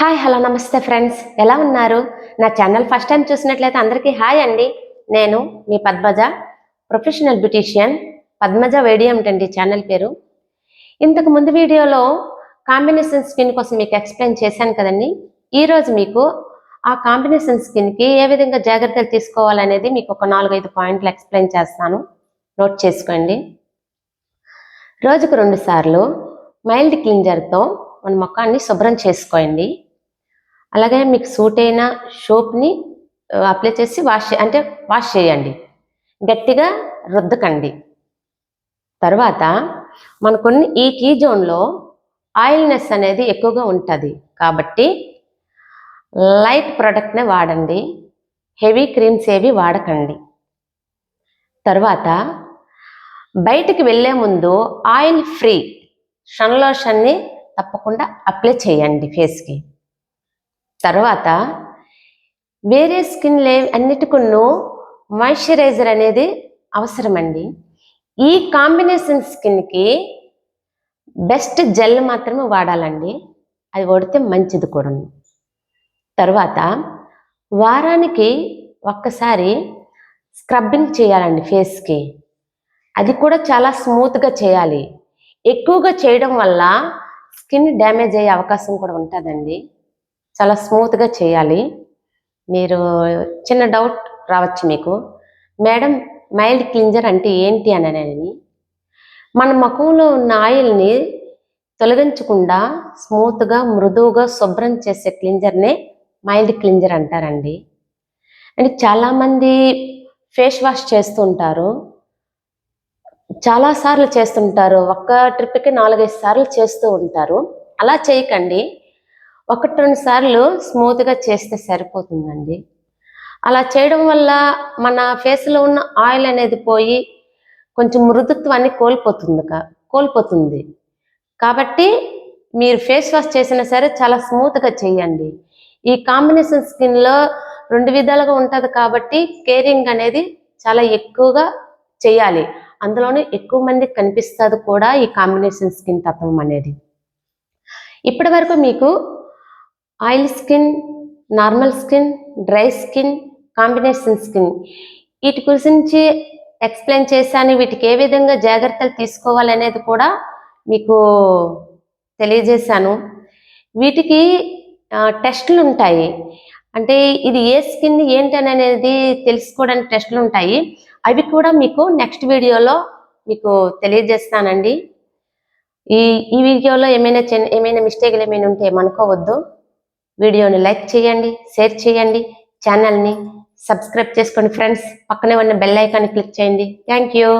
Hi hello నమస్తే friends. ఎలా ఉన్నారు? నా ఛానల్ ఫస్ట్ టైం చూసినట్లయితే అందరికీ హాయ్ అండి. నేను మీ పద్మజ ప్రొఫెషనల్ బ్యూటీషియన్ పద్మజ వేడియం అండి ఛానల్ పేరు. ఇంతకు ముందు వీడియోలో కాంబినేషన్ స్కిన్ కోసం మీకు ఎక్స్ప్లెయిన్ చేశాను కదండి. ఈరోజు మీకు ఆ కాంబినేషన్ స్కిన్కి ఏ విధంగా జాగ్రత్తలు తీసుకోవాలనేది మీకు ఒక నాలుగైదు పాయింట్లు ఎక్స్ప్లెయిన్ చేస్తాను. నోట్ చేసుకోండి. రోజుకు రెండు సార్లు మైల్డ్ క్లింజర్తో మన ముఖాన్ని శుభ్రం చేసుకోండి. అలాగే మీకు సూట్ అయిన సోప్ని అప్లై చేసి వాష్ అంటే వాష్ చేయండి. గట్టిగా రుద్దకండి. తర్వాత మనకున్న ఈ టీ జోన్లో ఆయిల్నెస్ అనేది ఎక్కువగా ఉంటుంది. కాబట్టి లైట్ ప్రోడక్ట్నే వాడండి. హెవీ క్రీమ్స్ ఏవి వాడకండి. తర్వాత బయటికి వెళ్ళే ముందు ఆయిల్ ఫ్రీ సన్ లోషన్ని తప్పకుండా అప్లై చేయండి ఫేస్కి తర్వాత వేరే స్కిన్ లే అన్నిటికును మాయిశ్చరైజర్ అనేది అవసరమండి. ఈ కాంబినేషన్ స్కిన్కి బెస్ట్ జెల్ మాత్రమే వాడాలండి. అది వాడితే మంచిది కూడా. తర్వాత వారానికి ఒక్కసారి స్క్రబ్బింగ్ చేయాలండి ఫేస్కి. అది కూడా చాలా స్మూత్గా చేయాలి. ఎక్కువగా చేయడం వల్ల స్కిన్ డ్యామేజ్ అయ్యే అవకాశం కూడా ఉంటుందండి. చాలా స్మూత్గా చేయాలి. మీరు చిన్న డౌట్ రావచ్చు మీకు. మేడం మైల్డ్ క్లింజర్ అంటే ఏంటి అని మన ముఖంలో ఉన్న ఆయిల్ని తొలగించకుండా స్మూత్గా మృదువుగా శుభ్రం చేసే క్లింజర్నే మైల్డ్ క్లింజర్ అంటారండి. అండ్ చాలామంది ఫేస్ వాష్ చేస్తుంటారు. చాలా సార్లు చేస్తుంటారు. ఒక్క ట్రిప్కి నాలుగైదు సార్లు చేస్తూ ఉంటారు. అలా చేయకండి. ఒకటి రెండు సార్లు స్మూత్గా చేస్తే సరిపోతుందండి. అలా చేయడం వల్ల మన ఫేస్లో ఉన్న ఆయిల్ అనేది పోయి కొంచెం మృదుత్వాన్ని కోల్పోతుంది కోల్పోతుంది. కాబట్టి మీరు ఫేస్ వాష్ చేసినా సరే చాలా స్మూత్గా చేయండి. ఈ కాంబినేషన్ స్కిన్లో రెండు విధాలుగా ఉంటుంది కాబట్టి కేరింగ్ అనేది చాలా ఎక్కువగా చేయాలి. అందులోనే ఎక్కువ మంది కనిపిస్తుంది కూడా ఈ కాంబినేషన్ స్కిన్ తత్వం అనేది. ఇప్పటి వరకు మీకు oil skin normal skin dry skin combination skin. వీటి గురించి ఎక్స్ప్లెయిన్ చేశాను. వీటికి ఏ విధంగా జాగ్రత్తలు తీసుకోవాలనేది కూడా మీకు తెలియజేశాను. వీటికి టెస్టులు ఉంటాయి అంటే ఇది ఏ స్కిన్ ఏంటి అని అనేది తెలుసుకోవడానికి టెస్టులు ఉంటాయి అవి కూడా మీకు నెక్స్ట్ వీడియోలో మీకు తెలియజేస్తానండి. ఈ ఈ వీడియోలో ఏమైనా చిన్న ఏమైనా మిస్టేక్లు ఏమైనా ఉంటే ఏమనుకోవద్దు. వీడియోని లైక్ చేయండి షేర్ చేయండి ఛానల్ని సబ్స్క్రైబ్ చేసుకోండి ఫ్రెండ్స్. పక్కనే ఉన్న బెల్ ఐకాన్ని క్లిక్ చేయండి. Thank you.